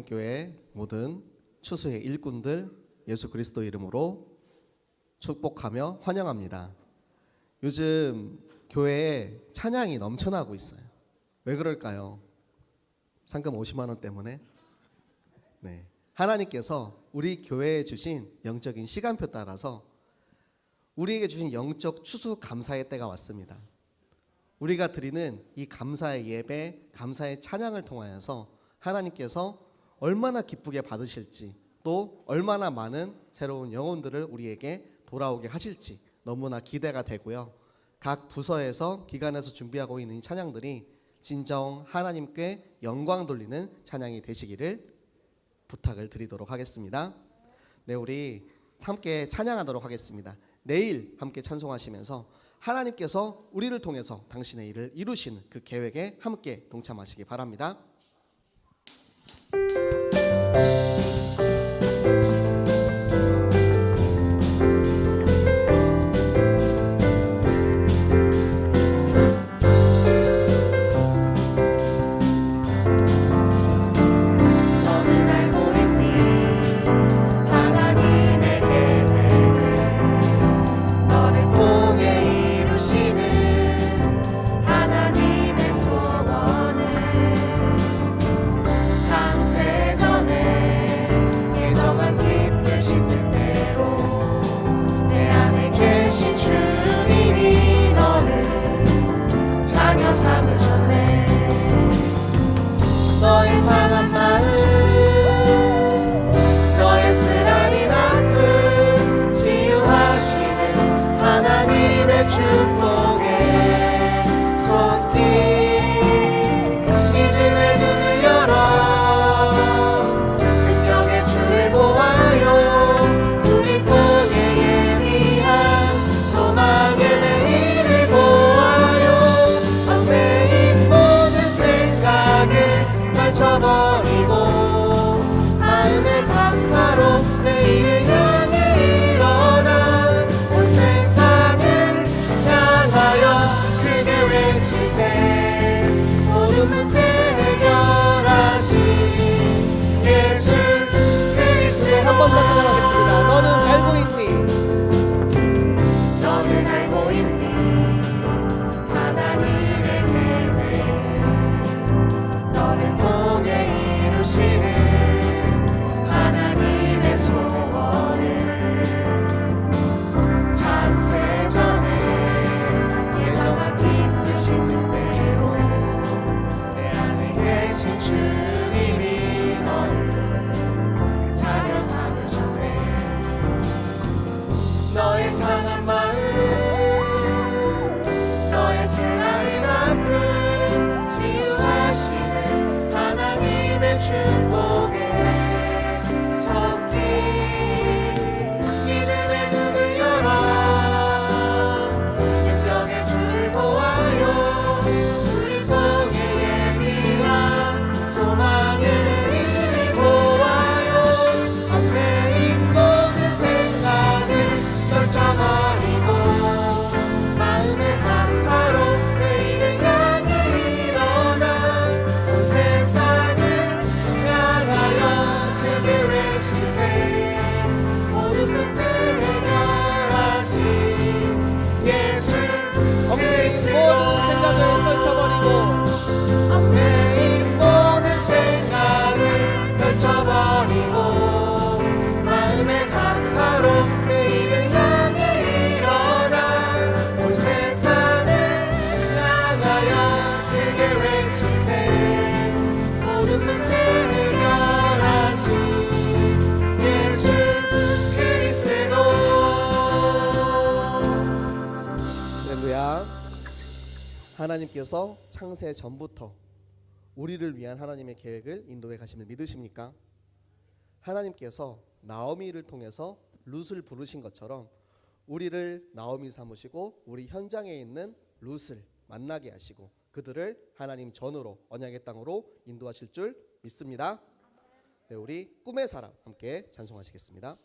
교회 모든 추수의 일꾼들 예수 그리스도 이름으로 축복하며 환영합니다. 요즘 교회에 찬양이 넘쳐나고 있어요. 왜 그럴까요? 상금 50만 원 때문에. 네. 하나님께서 우리 교회에 주신 영적인 시간표 따라서 우리에게 주신 영적 추수 감사의 때가 왔습니다. 우리가 드리는 이 감사의 예배, 감사의 찬양을 통하여서 하나님께서 얼마나 기쁘게 받으실지 또 얼마나 많은 새로운 영혼들을 우리에게 돌아오게 하실지 너무나 기대가 되고요. 각 부서에서 기관에서 준비하고 있는 이 찬양들이 진정 하나님께 영광 돌리는 찬양이 되시기를 부탁을 드리도록 하겠습니다. 네, 우리 함께 찬양하도록 하겠습니다. 내일 함께 찬송하시면서 하나님께서 우리를 통해서 당신의 일을 이루시는 그 계획에 함께 동참하시기 바랍니다. 하나님께서 창세 전부터 우리를 위한 하나님의 계획을 인도해 가심을 믿으십니까? 하나님께서 나오미를 통해서 룻을 부르신 것처럼 우리를 나오미 삼으시고 우리 현장에 있는 룻을 만나게 하시고 그들을 하나님 전으로 언약의 땅으로 인도하실 줄 믿습니다. 네, 우리 꿈의 사람 함께 찬송하시겠습니다.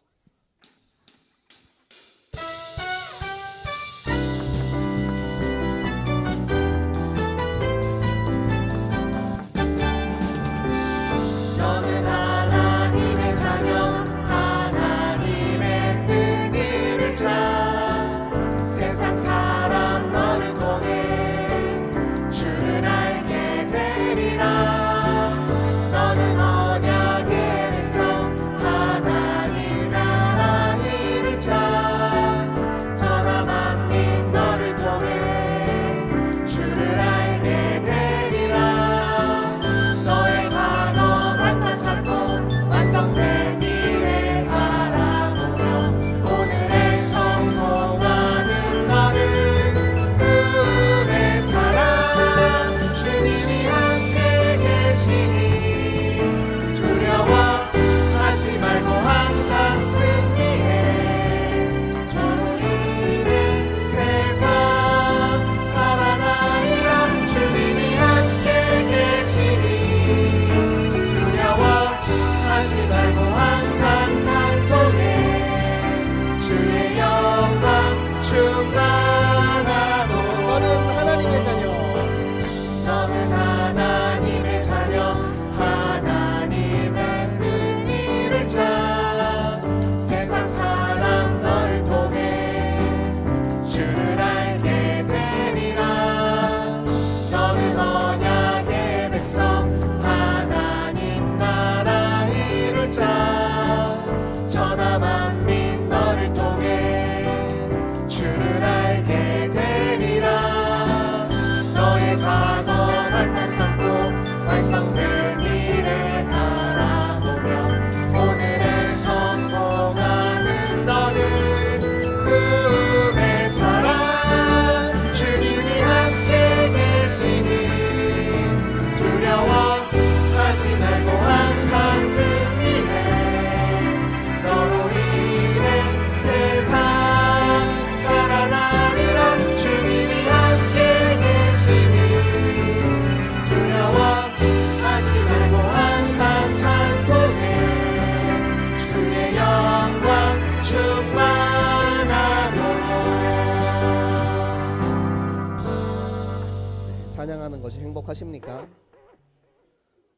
것이 행복하십니까?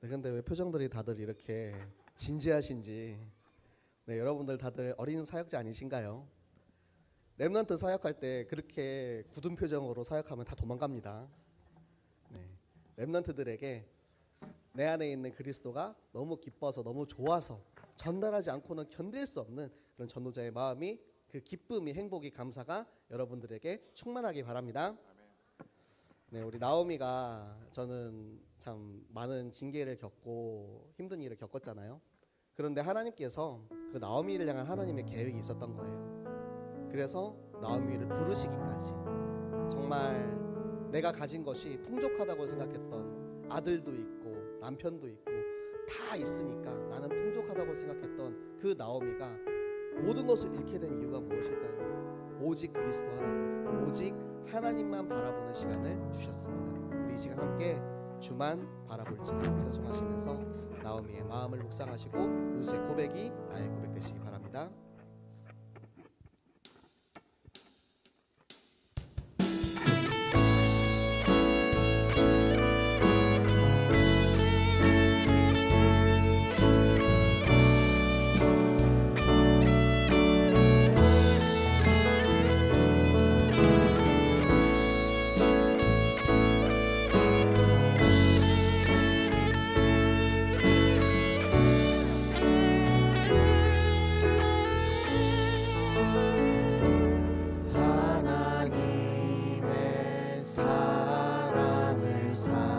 네, 근데 왜 표정들이 다들 이렇게 진지하신지. 네, 여러분들 다들 어린 사역자 아니신가요? 랩런트 사역할 때 그렇게 굳은 표정으로 사역하면 다 도망갑니다. 네, 랩런트들에게 내 안에 있는 그리스도가 너무 기뻐서 너무 좋아서 전달하지 않고는 견딜 수 없는 그런 전도자의 마음이 그 기쁨이 행복이 감사가 여러분들에게 충만하기 바랍니다. 네, 우리 나오미가 저는 참 많은 징계를 겪고 힘든 일을 겪었잖아요. 그런데 하나님께서 그 나오미를 향한 하나님의 계획이 있었던 거예요. 그래서 나오미를 부르시기까지 정말 내가 가진 것이 풍족하다고 생각했던 아들도 있고 남편도 있고 다 있으니까 나는 풍족하다고 생각했던 그 나오미가 모든 것을 잃게 된 이유가 무엇일까요? 오직 그리스도 하나님, 오직 하나님만 바라보는 시간을 주셨습니다. 우리 이 시간 함께 주만 바라볼지라 찬송하시면서 나오미의 마음을 묵상하시고 루스의 고백이 나의 고백 되시기 바랍니다. 사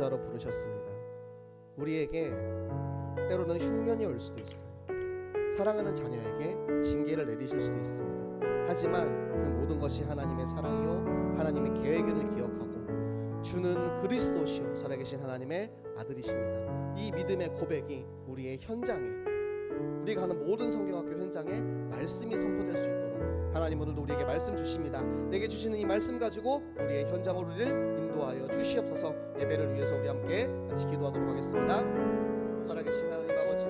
전도자로 부르셨습니다. 우리에게 때로는 흉년이 올 수도 있어요. 사랑하는 자녀에게 징계를 내리실 수도 있습니다. 하지만 그 모든 것이 하나님의 사랑이요 하나님의 계획을 기억하고 주는 그리스도시요 살아계신 하나님의 아들이십니다. 이 믿음의 고백이 우리의 현장에 우리가 하는 모든 성경학교 현장에 말씀이 선포될 수 있도록 하나님 오늘도 우리에게 말씀 주십니다. 내게 주시는 이 말씀 가지고 우리의 현장으로 우리를 인도하여 주시옵소서. 예배를 위해서 우리 함께 같이 기도하도록 하겠습니다. 살아계신 하나님 아버지